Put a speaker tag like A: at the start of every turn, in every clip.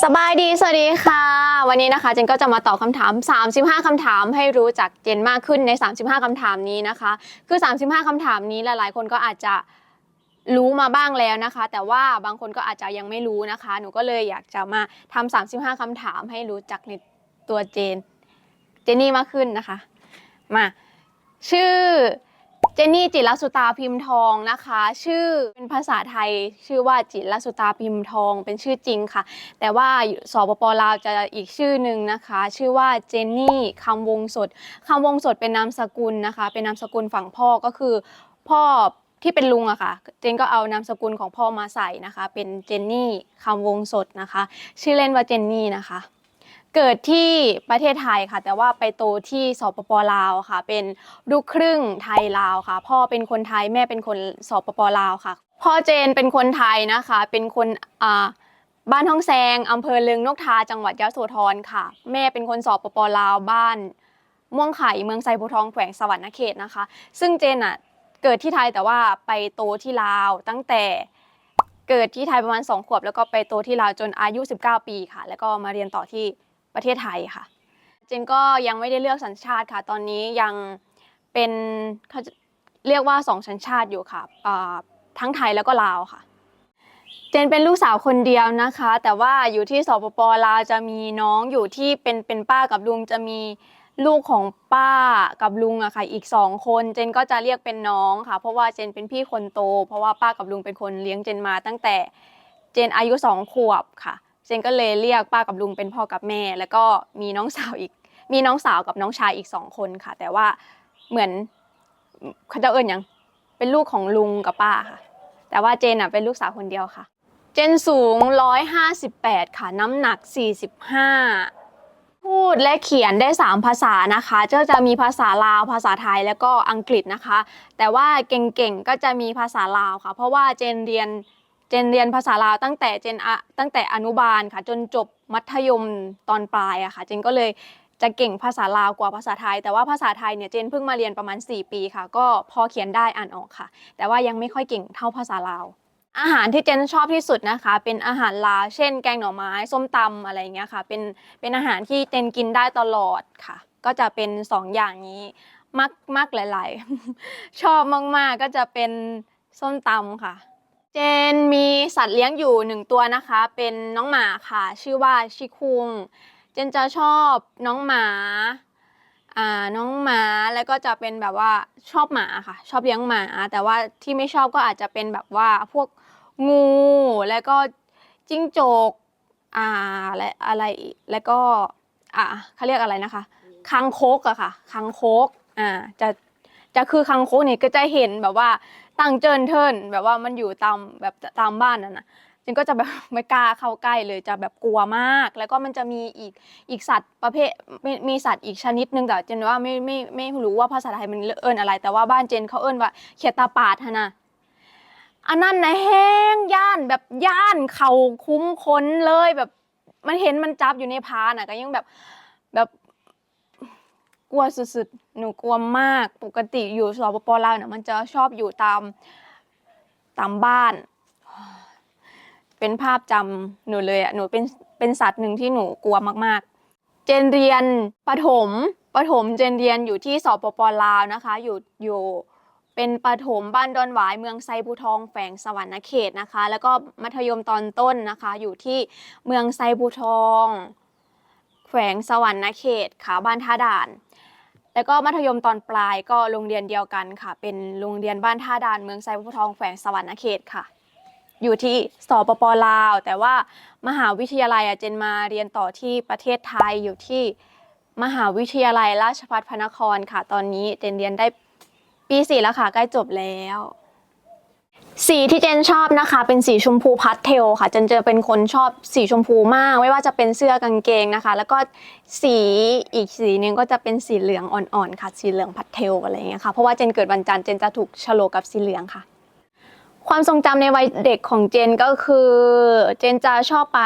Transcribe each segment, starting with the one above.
A: สบายดี สวัสดีค่ะ วันนี้นะคะเจนก็จะมาตอบคำถาม 35คำถามให้รู้จักเจนมากขึ้นใน 35คำถามนี้นะคะ คือ 35คำถามนี้หลายๆ คนก็อาจจะรู้มาบ้างแล้วนะคะ แต่ว่าบางคนก็อาจจะยังไม่รู้นะคะ หนูก็เลยอยากจะมาทำ35คำถามให้รู้จักในตัวเจน เจนนี่มากขึ้นนะคะ มา ชื่อ เจนนี่จิรสุตาพิมพ์ทองนะคะ ชื่อเป็นภาษาไทย ชื่อว่าจิรสุตาพิมพ์ทอง เป็นชื่อจริงค่ะ แต่ว่าสปปลาวจะอีกชื่อหนึ่งนะคะ ชื่อว่าเจนนี่คำวงสดคำวงสดเป็นนามสกุลนะคะ เป็นนามสกุลฝั่งพ่อก็คือพ่อที่เป็นลุงอะค่ะ เจนก็เอานามสกุลของพ่อมาใส่นะคะ เป็นเจนนี่คำวงสดนะคะ ชื่อเล่นว่าเจนนี่นะคะ เกิดที่ประเทศไทยค่ะ แต่ว่าไปโตที่สปปลาวค่ะ เป็นลูกครึ่งไทยลาวค่ะ พ่อเป็นคนไทยแม่เป็นคนสปปลาวค่ะ พ่อเจนเป็นคนไทยนะคะ เป็นคนอ่าบ้านท้องแซงอำเภอเลืองนกทาจังหวัดยะโสธรค่ะ แม่เป็นคนสปปลาวบ้านม่วงไข่เมืองไซโพทองแขวงสวรรณเขตนะคะ ซึ่งเจนอะเกิดที่ไทยแต่ว่าไปโตที่ลาวตั้งแต่เกิดที่ไทยประมาณ 2 ขวบ แล้วก็ไปโตที่ลาวจนอายุ 19 ปีค่ะ แล้วก็มาเรียนต่อที่ ประเทศไทยค่ะ เจนก็ยังไม่ได้เลือกสัญชาติค่ะ ตอนนี้ยังเป็นเขาเรียกว่าสองสัญชาติอยู่ค่ะทั้งไทยแล้วก็ลาวค่ะ เจนเป็นลูกสาวคนเดียวนะคะ แต่ว่าอยู่ที่สปปลาวจะมีน้องอยู่ที่เป็นเป็นป้ากับลุงจะมีลูกของป้ากับลุงอะค่ะอีกสองคนเจนก็จะเรียกเป็นน้องค่ะ เพราะว่าเจนเป็นพี่คนโต เพราะว่าป้ากับลุงเป็นคนเลี้ยงเจนมาตั้งแต่เจนอายุสองขวบค่ะ เจนก็เลยเรียกป้ากับลุงเป็นพ่อกับแม่ แล้วก็มีน้องสาวอีก มีน้องสาวกับน้องชายอีกสองคนค่ะ แต่ว่าเหมือนเขาจะเอิญยังเป็นลูกของลุงกับป้าค่ะ แต่ว่าเจนอะเป็นลูกสาวคนเดียวค่ะ เจนสูง 158 ค่ะ น้ำหนัก 45 พูดและเขียนได้ 3 ภาษานะคะก็จะมีภาษาลาว ภาษาไทยแล้วก็อังกฤษนะคะ แต่ว่าเก่งๆก็จะมีภาษาลาวค่ะ เพราะว่าเจนเรียน เจนเรียนภาษาลาวตั้งแต่เจนอะตั้งแต่อนุบาลค่ะ จนจบมัธยมตอนปลายอะค่ะ เจนก็เลยจะเก่งภาษาลาวกว่าภาษาไทย แต่ว่าภาษาไทยเนี่ยเจนเพิ่งมาเรียนประมาณ 4 ปีค่ะ ก็พอเขียนได้อ่านออกค่ะ แต่ว่ายังไม่ค่อยเก่งเท่าภาษาลาว อาหารที่เจนชอบที่สุดนะคะ เป็นอาหารลาวเช่น แกงหน่อไม้ส้มตำอะไรเงี้ยค่ะ เป็นเป็นอาหารที่เจนกินได้ตลอดค่ะ ก็จะเป็นสองอย่างนี้มักมักหลาย ๆ ชอบมากๆก็จะเป็นส้มตำค่ะ เจนมีสัตว์เลี้ยงอยู่หนึ่งตัวนะคะ เป็นน้องหมาค่ะ ชื่อว่าชิคุง เจนจะชอบน้องหมาอ่าน้องหมาแล้วก็จะเป็นแบบว่าชอบหมาค่ะ ชอบเลี้ยงหมา แต่ว่าที่ไม่ชอบก็อาจจะเป็นแบบว่าพวกงูแล้วก็จิ้งจกอ่าและอะไรแล้วก็อ่าเขาเรียกอะไรนะคะคังคกอะค่ะคังคกอ่าจะจะคือคังคกนี่ก็จะเห็นแบบว่าตั้งเจินเทินแบบว่ามันอยู่ตามแบบตามบ้านนั่นนะเจนก็จะแบบไม่กล้าเข้าใกล้เลยจะแบบกลัวมาก แล้วก็มันจะมีอีกอีกสัตว์ประเภทมีมีสัตว์อีกชนิดหนึ่งแต่เจนว่าไม่ไม่ไม่รู้ว่าภาษาไทยมันเอิ้นอะไร แต่ว่าบ้านเจนเขาเอิ้นว่าเขียดตาปาดฮะนะอันนั้นนะแห้งย่านแบบย่านเขาคุ้มค้นเลยแบบมันเห็นมันจับอยู่ในพาน่ะก็ยังแบบ กลัวสุดๆ หนูกลัวมาก ปกติอยู่สปปลาวเนี่ยมันจะชอบอยู่ตามตามบ้าน เป็นภาพจำหนูเลยอะหนูเป็นเป็นสัตว์หนึ่งที่หนูกลัวมากๆ เจนเรียนประถมประถมเจนเรียนอยู่ที่สปปลาวนะคะ อยู่อยู่เป็นประถมบ้านดอนหวายเมืองไซบูทองแฝงสวรรณเขตนะคะ แล้วก็มัธยมตอนต้นนะคะ อยู่ที่เมืองไซบูทองแขวงสวรรณเขตค่ะบ้านท่าด่าน แล้วก็มัธยมตอนปลายก็โรงเรียนเดียวกันค่ะ เป็นโรงเรียนบ้านท่าดานเมืองไซบุทองแขวงสวรรณเขตค่ะ อยู่ที่สปปลาว แต่ว่ามหาวิทยาลัยอะเจนมาเรียนต่อที่ประเทศไทยอยู่ที่มหาวิทยาลัยราชภัฏพระนครค่ะ ตอนนี้เจนเรียนได้ปีสี่แล้วค่ะ ใกล้จบแล้ว สีที่เจนชอบนะคะ เป็นสีชมพูพาสเทลค่ะเจนจะเป็นคนชอบสีชมพูมาก ไม่ว่าจะเป็นเสื้อกางเกงนะคะ แล้วก็สีอีกสีหนึงก็จะเป็นสีเหลืองอ่อนๆค่ะ สีเหลืองพาสเทลอะไรอย่างเงี้ยค่ะเพราะว่าเจนเกิดวันจันทร์เจนจะถูกฉลกกับสีเหลืองค่ะ ความทรงจำในวัยเด็กของเจนก็คือ เจนจะชอบไป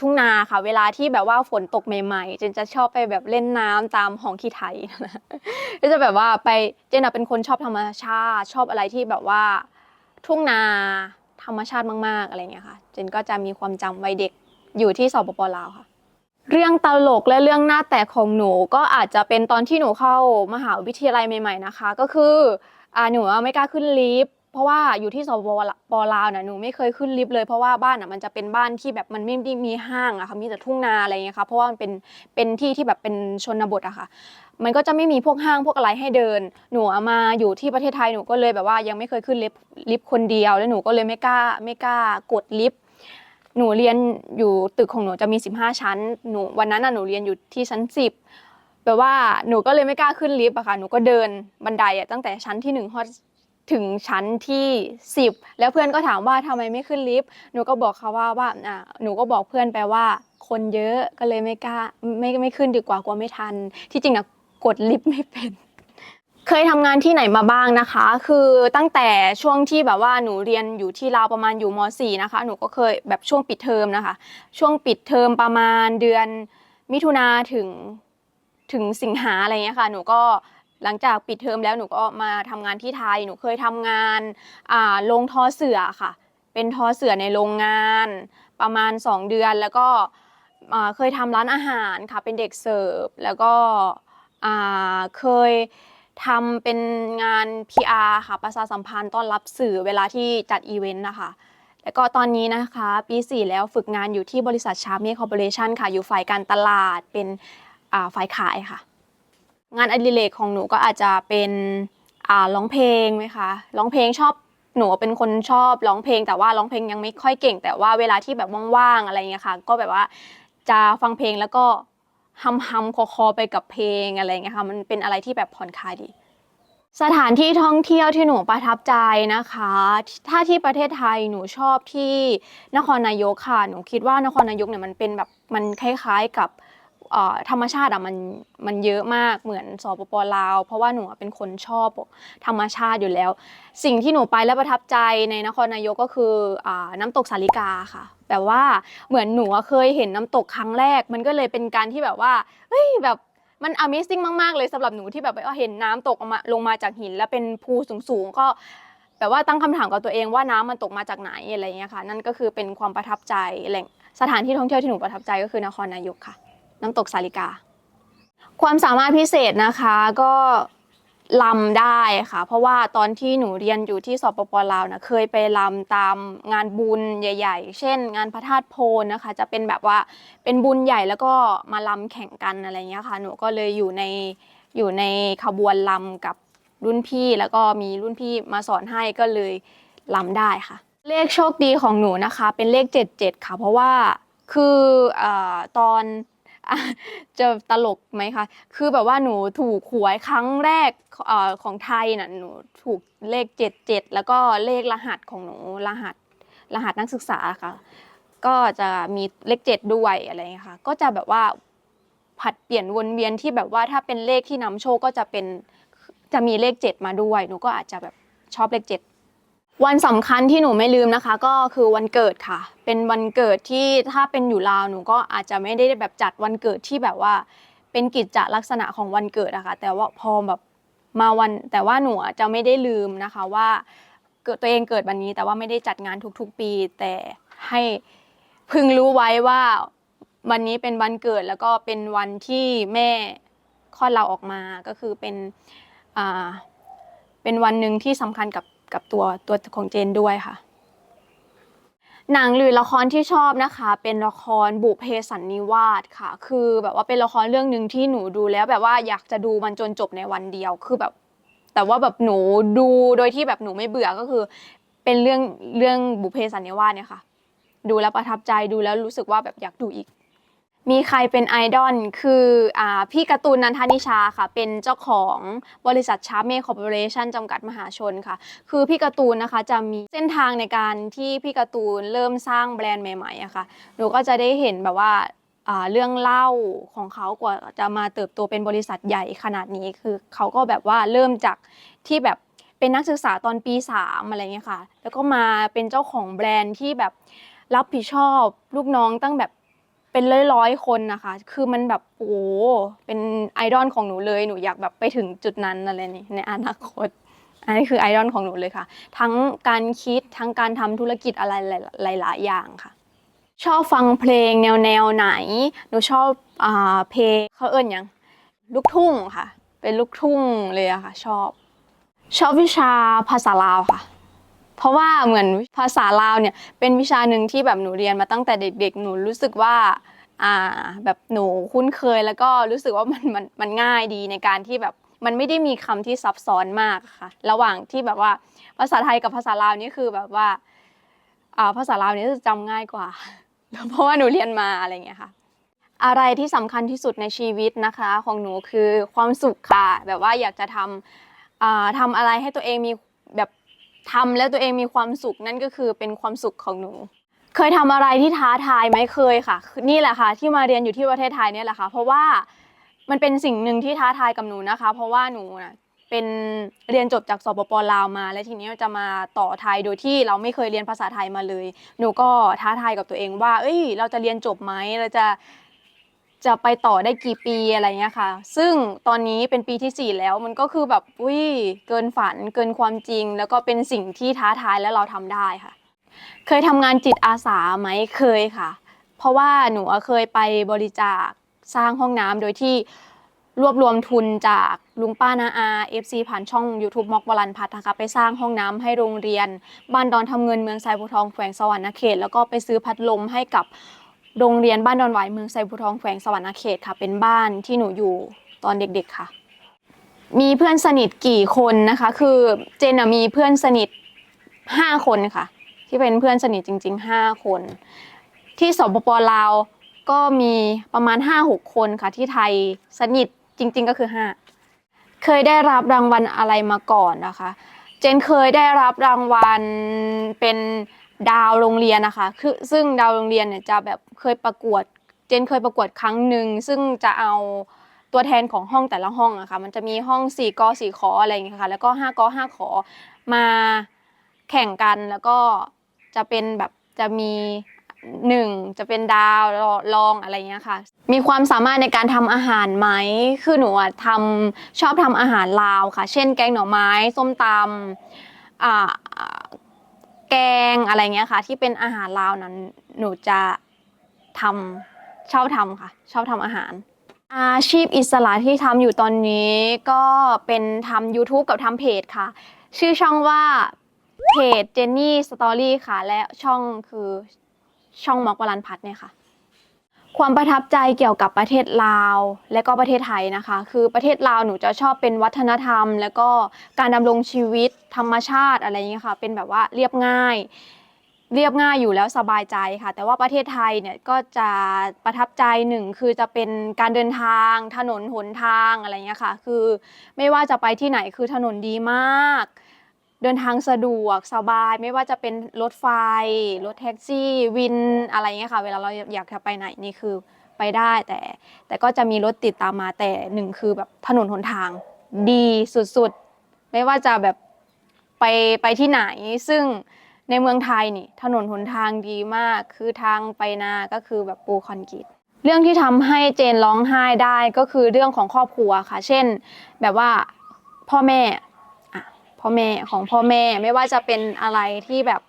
A: ทุ่งนาค่ะ เวลาที่แบบว่าฝนตกใหม่ๆ เจนจะชอบไปแบบเล่นน้ำตามหองขี้ไถก็จะแบบว่าไปเจนอะเป็นคนชอบธรรมชาติชอบอะไรที่แบบว่า ทุ่งนาธรรมชาติมาก ๆ อะไรเงี้ยค่ะ เจนก็จะมีความจำวัยเด็กอยู่ที่สปปลาวค่ะ เรื่องตลกและเรื่องหน้าแตกของหนูก็อาจจะเป็นตอนที่หนูเข้ามหาวิทยาลัยใหม่ ๆนะคะ ก็คืออ่าหนูไม่กล้าขึ้นลิฟต์เพราะว่าอยู่ที่สปปลาวน่ะหนูไม่เคยขึ้นลิฟต์เลยเพราะว่าบ้านอะมันจะเป็นบ้านที่แบบมันไม่ได้มีห้างอะค่ะมีแต่ทุ่งนาอะไรอย่างเงี้ยค่ะเพราะว่ามันเป็นเป็นที่ที่แบบเป็นชนบทอะค่ะ มันก็จะไม่มีพวกห้างพวกอะไรให้เดิน หนูอะมาอยู่ที่ประเทศไทยหนูก็เลยแบบว่ายังไม่เคยขึ้นลิฟต์ลิฟต์คนเดียว แล้วหนูก็เลยไม่กล้าไม่กล้ากดลิฟต์หนูเรียนอยู่ตึกของหนูจะมี 15 ชั้น หนูวันนั้นน่ะหนูเรียนอยู่ที่ชั้น 10แปลว่าหนูก็เลยไม่กล้าขึ้นลิฟต์อะค่ะหนูก็เดินบันไดอะตั้งแต่ชั้นที่1ฮอดถึงชั้นที่ 10 แล้วเพื่อนก็ถามว่าทำไมไม่ขึ้นลิฟต์หนูก็บอกเขาว่าว่าอ่าหนูก็บอกเพื่อนไปว่าคนเยอะก็เลยไม่กล้าไม่ไม่ขึ้นดีกว่ากลัวไม่ทัน ที่จริงนะ กดลิฟต์ไม่เป็น เคยทำงานที่ไหนมาบ้างนะคะ คือตั้งแต่ช่วงที่แบบว่าหนูเรียนอยู่ที่ลาวประมาณอยู่ม .4 นะคะ หนูก็เคยแบบช่วงปิดเทอมนะคะ ช่วงปิดเทอมประมาณเดือนมิถุนาถึงถึงสิงหาอะไรเงี้ยค่ะ หนูก็หลังจากปิดเทอมแล้วหนูก็มาทำงานที่ไทย หนูเคยทำงานอ่าโรงทอเสือค่ะ เป็นทอเสือในโรงงานประมาณ 2 เดือนแล้วก็เคยทำร้านอาหารค่ะ เป็นเด็กเสิร์ฟแล้วก็ อ่าเคยทำเป็นงาน PR ค่ะประชาสัมพันธ์ต้อนรับสื่อเวลาที่จัดอีเวนต์นะคะ แล้วก็ตอนนี้นะคะปี 4 แล้วฝึกงานอยู่ที่บริษัทชาร์เมคอร์ปอเรชันค่ะ อยู่ฝ่ายการตลาดเป็นอ่าฝ่ายขายค่ะ งานอดิเรกของหนูก็อาจจะเป็นอ่าร้องเพลงไหมคะร้องเพลงชอบหนูเป็นคนชอบร้องเพลงแต่ว่าร้องเพลงยังไม่ค่อยเก่ง แต่ว่าเวลาที่แบบว่างๆอะไรเงี้ยค่ะ ก็แบบว่าจะฟังเพลงแล้วก็ ฮัมฮัมคอคอๆไปกับเพลงอะไรอย่างเงี้ยค่ะ มันเป็นอะไรที่แบบผ่อนคลายดี สถานที่ท่องเที่ยวที่หนูประทับใจนะคะ ถ้าที่ประเทศไทยหนูชอบที่นครนายกค่ะ หนูคิดว่านครนายกเนี่ยมันเป็นแบบมันคล้ายๆกับ ธรรมชาติอะมันมันเยอะมากเหมือนสปปลาว เพราะว่าหนูเป็นคนชอบธรรมชาติอยู่แล้ว สิ่งที่หนูไปแล้วประทับใจในนครนายกก็คืออน้ำตกสาลิกาค่ะแบบว่าเหมือนหนูเคยเห็นน้ำตกครั้งแรก มันก็เลยเป็นการที่แบบว่าเฮ้ยแบบมัน Amazing มาก ๆ เลยสำหรับหนูที่แบบว่าเห็นน้ำตกมาลงมาจากหิน แล้วเป็นภูสูงๆก็แบบว่าตั้งคำถามกับตัวเองว่าน้ำมันตกมาจากไหนอะไรเงี้ยค่ะ นั่นก็คือเป็นความประทับใจแหล่งสถานที่ท่องเที่ยวที่หนูประทับใจก็คือนครนายกค่ะ น้ำตกสาลิกา ความสามารถพิเศษนะคะก็ลำได้ค่ะ เพราะว่าตอนที่หนูเรียนอยู่ที่สปปลาวนะเคยไปลำตามงานบุญใหญ่ ๆ เช่น งานพระธาตุโพนนะคะ จะเป็นแบบว่าเป็นบุญใหญ่แล้วก็มาลำแข่งกันอะไรเงี้ยค่ะ หนูก็เลยอยู่ในอยู่ในขบวนลำกับรุ่นพี่แล้วก็มีรุ่นพี่มาสอนให้ก็เลยลำได้ค่ะ เลขโชคดีของหนูนะคะ เป็นเลข 77 ค่ะ เพราะว่าคืออตอน จะตลกไหมคะ คือแบบว่าหนูถูกหวยครั้งแรกอของไทยน่ะหนูถูกเลข77แล้วก็เลขรหัสของหนูรหัสรหัสนักศึกษาค่ะ ก็จะมีเลข7ด้วยอะไรอย่างเงี้ยค่ะ ก็จะแบบว่าผัดเปลี่ยนวนเวียนที่แบบว่าถ้าเป็นเลขที่นำโชคก็จะเป็นจะมีเลข7มาด้วย หนูก็อาจจะแบบชอบเลข7 วันสำคัญที่หนูไม่ลืมนะคะ ก็คือวันเกิดค่ะ เป็นวันเกิดที่ถ้าเป็นอยู่ลาวหนูก็อาจจะไม่ได้แบบจัดวันเกิดที่แบบว่า เป็นกิจจลักษณะของวันเกิดอะคะแต่ว่าพอแบบมาวัน แต่ว่าหนูจะไม่ได้ลืมนะคะว่าเกิดตัวเองเกิดวันนี้แต่ว่าไม่ได้จัดงานทุกๆปี แต่ให้พึงรู้ไว้ว่าวันนี้เป็นวันเกิดแล้วก็เป็นวันที่แม่คลอดเราออกมาก็คือเป็นอ่าเป็นวันหนึ่งที่สำคัญกับ กับตัวตัวของเจนด้วยค่ะ หนังหรือละครที่ชอบนะคะ เป็นละครบุเพสันนิวาสค่ะ คือแบบว่าเป็นละครเรื่องหนึ่งที่หนูดูแล้ว แบบว่าอยากจะดูมันจนจบในวันเดียวคือแบบ แต่ว่าแบบหนูดูโดยที่แบบหนูไม่เบื่อก็คือ เป็นเรื่องเรื่องบุเพสันนิวาสเนี่ยค่ะ ดูแล้วประทับใจดูแล้วรู้สึกว่าแบบอยากดูอีก มีใครเป็นไอดอล คืออ่าพี่การ์ตูนนันทนิชาค่ะ เป็นเจ้าของบริษัทชาเมคคอร์ปอเรชันจำกัดมหาชนค่ะ คือพี่การ์ตูนนะคะจะมีเส้นทางในการที่พี่การ์ตูนเริ่มสร้างแบรนด์ใหม่ๆอะค่ะ หนูก็จะได้เห็นแบบว่าอ่าเรื่องเล่าของเขากว่าจะมาเติบโตเป็นบริษัทใหญ่ขนาดนี้ คือเขาก็แบบว่าเริ่มจากที่แบบเป็นนักศึกษาตอนปี3อะไรเงี้ยค่ะ แล้วก็มาเป็นเจ้าของแบรนด์ที่แบบรับผิดชอบลูกน้องตั้งแบบ เป็นร้อยๆคนนะคะ คือมันแบบโอ้เป็นไอดอลของหนูเลยหนูอยากแบบไปถึงจุดนั้นอะไรนี่ในอนาคต อันนี้คือไอดอลของหนูเลยค่ะ ทั้งการคิดทั้งการทำธุรกิจอะไรหลาย ๆ อย่างค่ะ ชอบฟังเพลงแนวแนวไหน หนูชอบอ่าเพลงเขาเอิ้นยังลูกทุ่งค่ะ เป็นลูกทุ่งเลยอะค่ะ ชอบ ชอบวิชาภาษาลาวค่ะ เพราะว่าเหมือนภาษาลาวเนี่ยเป็นวิชาหนึ่งที่แบบหนูเรียนมาตั้งแต่เด็ก ๆ หนูรู้สึกว่าอ่าแบบหนูคุ้นเคยแล้วก็รู้สึกว่ามันมันมันง่ายดีในการที่แบบมันไม่ได้มีคำที่ซับซ้อนมากค่ะ ระหว่างที่แบบว่าภาษาไทยกับภาษาลาวนี่คือแบบว่าอ่าภาษาลาวนี่จะจำง่ายกว่า เพราะว่าหนูเรียนมาอะไรอย่างเงี้ยค่ะ อะไรที่สำคัญที่สุดในชีวิตนะคะ ของหนูคือความสุขค่ะ แบบว่าอยากจะทำอ่าทำอะไรให้ตัวเองมีแบบ ทำแล้วตัวเองมีความสุขนั่นก็คือเป็นความสุขของหนู เคยทำอะไรที่ท้าทายไหมเคยค่ะคือนี่แหละค่ะ ที่มาเรียนอยู่ที่ประเทศไทยเนี่ยแหละค่ะ เพราะว่ามันเป็นสิ่งหนึ่งที่ท้าทายกับหนูนะคะ เพราะว่าหนูน่ะเป็นเรียนจบจากสปปลาวมา และทีนี้จะมาต่อไทยโดยที่เราไม่เคยเรียนภาษาไทยมาเลย หนูก็ท้าทายกับตัวเองว่า เอ้ย เราจะเรียนจบไหมเราจะ จะไปต่อได้กี่ปีอะไรเงี้ยค่ะ ซึ่งตอนนี้เป็นปีที่ 4 แล้วมันก็คือแบบอุ้ยเกินฝันเกินความจริง แล้วก็เป็นสิ่งที่ท้าทายและเราทำได้ค่ะ เคยทำงานจิตอาสาไหมเคยค่ะ เพราะว่าหนูเคยไปบริจาคสร้างห้องน้ำโดยที่รวบรวมทุนจากลุงป้านาอา FC ผ่านช่อง YouTube มอกวลันพัฒน์นะคะไปสร้างห้องน้ำให้โรงเรียน บ้านดอนทำเงินเมืองไซบูทองแขวงสวรรณเขต แล้วก็ไปซื้อพัดลมให้กับ โรงเรียนบ้านดอนหวายเมืองไซบูทองแขวงสวรรณเขตค่ะ เป็นบ้านที่หนูอยู่ตอนเด็กๆค่ะ มีเพื่อนสนิทกี่คนนะคะ คือเจนอะมีเพื่อนสนิทห้าคนค่ะ ที่เป็นเพื่อนสนิทจริงๆห้าคน ที่สปปลาวก็มีประมาณห้าหกคนค่ะ ที่ไทยสนิทจริง ๆ ก็คือห้าเคยได้รับรางวัลอะไรมาก่อนนะคะ เจนเคยได้รับรางวัลเป็น ดาวโรงเรียนนะคะ คือซึ่งดาวโรงเรียนเนี่ยจะแบบเคยประกวด เจนเคยประกวดครั้งหนึ่งซึ่งจะเอาตัวแทนของห้องแต่ละห้องอะค่ะ มันจะมีห้อง4กอ4ขออะไรอย่างเงี้ยค่ะ แล้วก็5กอ5ขอมาแข่งกันแล้วก็จะเป็นแบบจะมีหนึ่งจะเป็นดาวรองอะไรเงี้ยค่ะ มีความสามารถในการทำอาหารไหม คือหนูอะทำชอบทำอาหารลาวค่ะ เช่นแกงหน่อไม้ ส้มตำอ่า แกงอะไรเงี้ยค่ะ ที่เป็นอาหารลาวนั้นหนูจะทำชอบทำค่ะ ชอบทำอาหาร อาชีพอิสระที่ทำอยู่ตอนนี้ก็เป็นทำ YouTube กับทำเพจค่ะ ชื่อช่องว่าเพจเจนนี่สตอรี่ค่ะ และช่องคือช่องมอกวลันพัฒน์เนี่ยค่ะ ความประทับใจเกี่ยวกับประเทศลาว และก็ประเทศไทยนะคะ คือประเทศลาวหนูจะชอบเป็นวัฒนธรรม แล้วก็การดำรงชีวิตธรรมชาติอะไรอย่างเงี้ยค่ะ เป็นแบบว่าเรียบง่าย เรียบง่ายอยู่แล้วสบายใจค่ะ แต่ว่าประเทศไทยเนี่ยก็จะประทับใจหนึ่งคือจะเป็นการเดินทาง ถนนหนทางอะไรเงี้ยค่ะ คือไม่ว่าจะไปที่ไหนคือถนนดีมาก เดินทางสะดวกสบายไม่ว่าจะเป็นรถไฟ รถแท็กซี่วินอะไรเงี้ยค่ะ เวลาเราอยากจะไปไหนนี่คือไปได้แต่ แต่ก็จะมีรถติดตามมาแต่หนึ่งคือแบบถนนหนทางดีสุดๆ ไม่ว่าจะแบบไปไปที่ไหน ซึ่งในเมืองไทยนี่ถนนหนทางดีมาก คือทางไปนาก็คือแบบปูคอนกรีตเรื่องที่ทำให้เจนร้องไห้ได้ก็คือเรื่องของครอบครัวค่ะ เช่น แบบว่าพ่อแม่ พ่อแม่ของพ่อแม่ไม่ว่าจะเป็นอะไรที่แบบ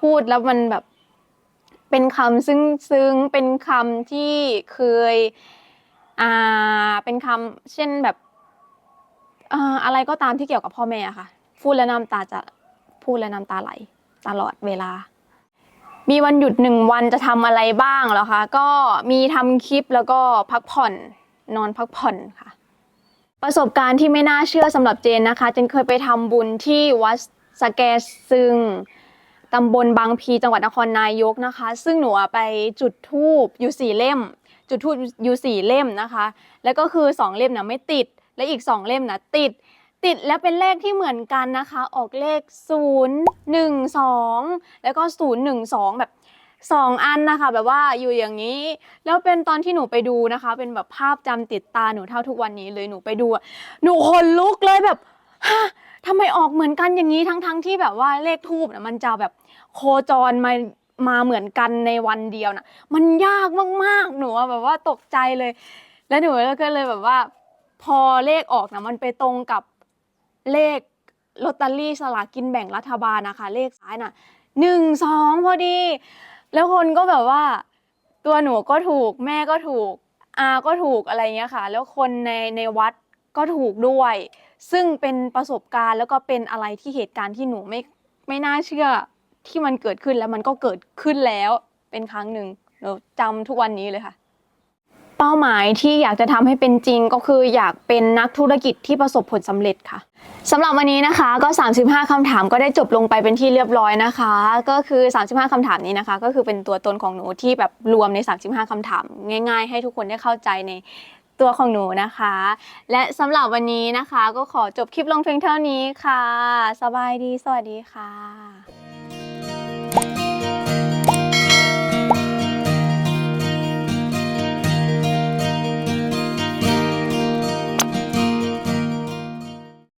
A: พูดแล้วมันแบบเป็นคำซึ้งซึ้งเป็นคำที่เคยอ่าเป็นคำเช่นแบบอ่าอะไรก็ตามที่เกี่ยวกับพ่อแม่อะค่ะ พูดแล้วน้ำตาจะพูดแล้วน้ำตาไหลตลอดเวลา มีวันหยุดหนึ่งวันจะทำอะไรบ้างเหรอคะก็มีทำคลิปแล้วก็พักผ่อนนอนพักผ่อนค่ะ ประสบการณ์ที่ไม่น่าเชื่อสำหรับเจนนะคะเจนเคยไปทำบุญที่วัดสแกซึงตำบลบางพีจังหวัดนครนายกนะคะ ซึ่งหนูอะไปจุดธูปอยู่สี่เล่ม จุดธูปอยู่สี่เล่มนะคะ แล้วก็คือสองเล่มนะไม่ติด และอีกสองเล่มนะติด ติดแล้วเป็นเลขที่เหมือนกันนะคะ ออกเลข 0 1 2 แล้วก็ 0 1 2 แบบ 2อันนะคะแบบว่าอยู่อย่างนี้ แล้วเป็นตอนที่หนูไปดูนะคะ เป็นแบบภาพจำติดตาหนูเท่าทุกวันนี้เลยหนูไปดูอะหนูขนลุกเลยแบบฮะทำไมออกเหมือนกันอย่างนี้ทั้งๆที่แบบว่าเลขทูบนะมันจะแบบโคจรมามาเหมือนกันในวันเดียวนะมันยากมากๆหนูแบบว่าตกใจเลย แล้วหนูก็เลยแบบว่า พอเลขออกนะมันไปตรงกับเลขลอตเตอรี่สลากกินแบ่งรัฐบาลนะคะ เลขซ้ายน่ะหนึ่งสองพอดี แล้วคนก็แบบว่า ตัวหนูก็ถูกแม่ก็ถูกอาก็ถูกอะไรเงี้ยค่ะ แล้วคนในในวัดก็ถูกด้วย ซึ่งเป็นประสบการณ์แล้วก็เป็นอะไรที่เหตุการณ์ที่หนูไม่ไม่น่าเชื่อที่มันเกิดขึ้นแล้วมันก็เกิดขึ้นแล้วเป็นครั้งหนึ่งหนูจำทุกวันนี้เลยค่ะ เป้าหมายที่อยากจะทำให้เป็นจริงก็คืออยากเป็นนักธุรกิจที่ประสบผลสำเร็จค่ะสำหรับวันนี้นะคะก็ 35คำถามก็ได้จบลงไปเป็นที่เรียบร้อยนะคะ ก็คือ 35คำถามนี้นะคะ ก็คือเป็นตัวตนของหนูที่แบบรวมใน 35คำถาม ง่าย ๆ ให้ทุกคนได้เข้าใจในตัวของหนูนะคะ และสำหรับวันนี้นะคะ ก็ขอจบคลิปลงเพียงเท่านี้ค่ะ สบายดี สวัสดีค่ะ